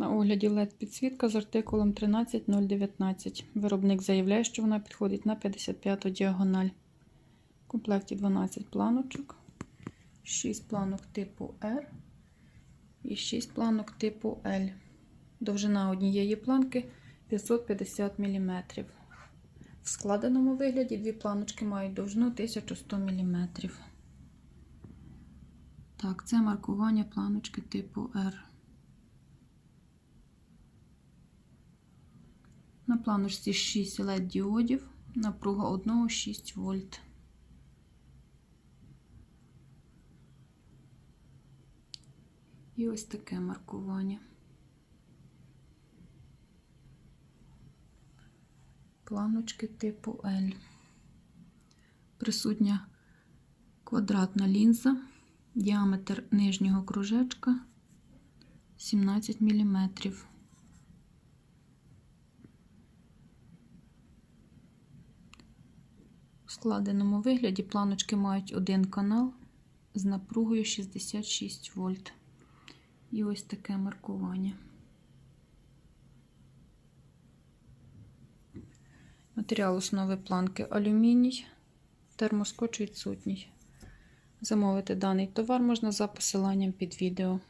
На огляді LED підсвітка з артикулом 13019. Виробник заявляє, що вона підходить на 55-ту діагональ. В комплекті 12 планочок, 6 планок типу R і 6 планок типу L. Довжина однієї планки 550 мм. В складеному вигляді дві планочки мають довжину 1100 мм. Так, це маркування планочки типу R. На планочці 6 LED діодів, напруга 1 6 вольт. І ось таке маркування. Планочки типу L. Присутня квадратна лінза, діаметр нижнього кружечка 17 мм. В складеному вигляді планочки мають один канал з напругою 66 вольт. І ось таке маркування. Матеріал основи планки алюміній, термоскоч відсутній. Замовити даний товар можна за посиланням під відео.